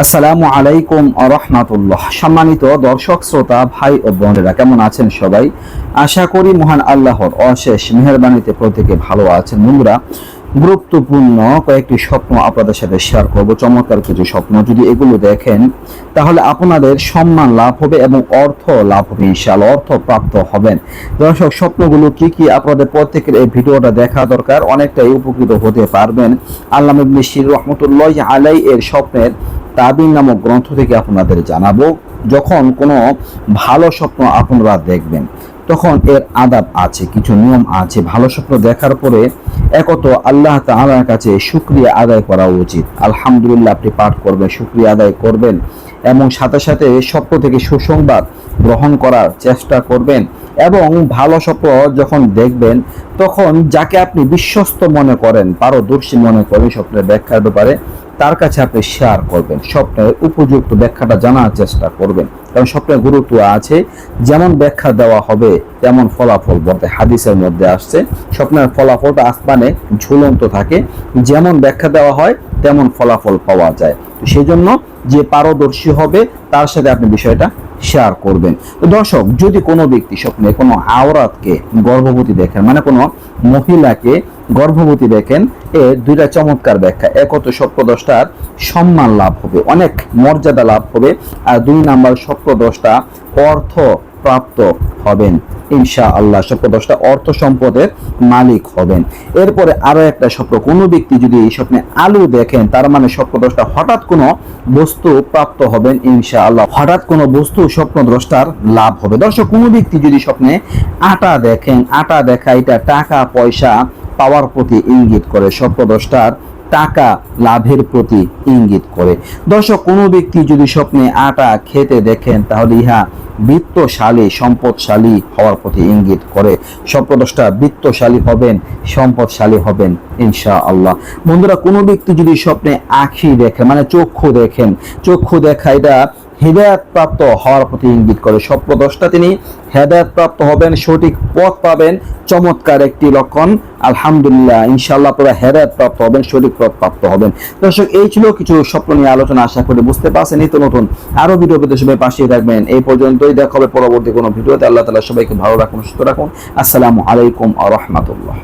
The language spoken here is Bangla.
আসসালামু আলাইকুম রহমাতুল্লাহ। সম্মানিত দর্শক, শ্রোতা, ভাই ও বোনেরা, কেমন আছেন সবাই? আশা করি মহান আল্লাহর অশেষ মেহরবানিতে প্রত্যেকে ভালো আছেন। বন্ধুরা, গুরুত্বপূর্ণ কয়েকটি স্বপ্ন আপনাদের সাথে শেয়ার করব। চমৎকার কিছু স্বপ্ন যদি এগুলো দেখেন, তাহলে আপনাদের সম্মান লাভ হবে এবং অর্থ লাভ হবে, ইনশাআল্লাহ অর্থ প্রাপ্ত হবেন। দর্শক, স্বপ্নগুলো কি কি আপনাদের প্রত্যেকের এই ভিডিওটা দেখা দরকার? অনেকটাই উপকৃত হতে পারবেন। আল্লাহ রহমতুল্লাহ আলাই এর স্বপ্নের তাবিন নামক গ্রন্থ থেকে আপনাদের জানাব, যখন কোনো ভালো স্বপ্ন আপনারা দেখবেন, তখন এর আদাব আছে, কিছু নিয়ম আছে। ভালো স্বপ্ন দেখার পরে একত আল্লাহ তাআলার কাছে শুক্রিয়া আদায় করা উচিত। আলহামদুলিল্লাহ, আপনি পাঠ করবেন, শুক্রিয়া আদায় করবেন এবং সাথে সাথে স্বপ্ন থেকে সুসংবাদ গ্রহণ করার চেষ্টা করবেন। এবং ভালো স্বপ্ন যখন দেখবেন, তখন যাকে আপনি বিশ্বস্ত মনে করেন, পারদর্শী মনে করেন স্বপ্নের ব্যাখ্যার ব্যাপারে, তার কাছে আপনি শেয়ার করবেন। স্বপ্নের উপযুক্ত ব্যাখ্যাটা জানার চেষ্টা করবেন। কারণ স্বপ্নের গুরুত্ব আছে, যেমন ব্যাখ্যা দেওয়া হবে, তেমন ফলাফল বলতে হাদিসের মধ্যে আসছে, স্বপ্নের ফলাফলটা আসমানে ঝুলন্ত থাকে, যেমন ব্যাখ্যা দেওয়া হয়, তেমন ফলাফল পাওয়া যায়। সেই জন্য যে পারদর্শী হবে, তার সাথে আপনি বিষয়টা শেয়ার করবেন। দর্শক, যদি কোনো ব্যক্তি স্বপ্নে কোনো আওরাতকে গর্ভবতী দেখেন মানে কোনো মহিলাকে গর্ভবতী দেখেন, এ দুইটা চমৎকার ব্যাখ্যা। একত সপ্তদশটার সম্মান লাভ হবে, অনেক মর্যাদা লাভ হবে। আর দুই নাম্বার সপ্তদশটা অর্থ প্রাপ্ত হবেন। ইনশা আল্লাহ স্বপ্নদশটা অর্থ সম্পদের মালিক হবেন। এরপরে আরও একটা স্বপ্ন, কোনো ব্যক্তি যদি এই স্বপ্নে আলু দেখেন, তার মানে স্বপ্নদ্রষ্টা হঠাৎ কোনো বস্তু প্রাপ্ত হবেন ইনশা আল্লাহ হঠাৎ কোনো বস্তু স্বপ্নদ্রষ্টার লাভ হবে। দর্শক, কোনো ব্যক্তি যদি স্বপ্নে আটা দেখেন, আটা দেখা এটা টাকা, পয়সা, পাওয়ার প্রতি ইঙ্গিত করে স্বপ্নদ্রষ্টার টাকা লাভের প্রতি ইঙ্গিত করে। দর্শক, কোনো ব্যক্তি যদি স্বপ্নে আটা খেতে দেখেন, তাহলে ইহা বৃত্তশালী, সম্পদশালী হওয়ার প্রতি ইঙ্গিত করে। স্বপ্নদ্রষ্টা বৃত্তশালী হবেন, সম্পদশালী হবেন ইনশা আল্লাহ বন্ধুরা, কোনো ব্যক্তি যদি স্বপ্নে আখি দেখেন মানে চক্ষু দেখেন, চক্ষু দেখা এটা হৃদয়াত প্রাপ্ত হওয়ার প্রতি ইঙ্গিত করে। স্বপ্নদশটা তিনি হেদায়ত প্রাপ্ত হবেন, সঠিক পথ পাবেন, চমৎকার একটি লক্ষণ। আলহামদুলিল্লাহ, ইনশাআল্লাহ পুরো হেদায়ত প্রাপ্ত হবেন, সঠিক পথ প্রাপ্ত হবেন। দর্শক, এই ছিল কিছু স্বপ্ন নিয়ে আলোচনা, আশা করি বুঝতে পারছেন। নিত্য নতুন আরও ভিডিও পেতে সবাই পাশেই থাকবেন। এই পর্যন্তই, দেখা হবে পরবর্তী কোনো ভিডিওতে। আল্লাহ তালা সবাইকে ভালো রাখুন, সুস্থ রাখুন। আসসালামু আলাইকুম আ রহমাতুল্লাহ।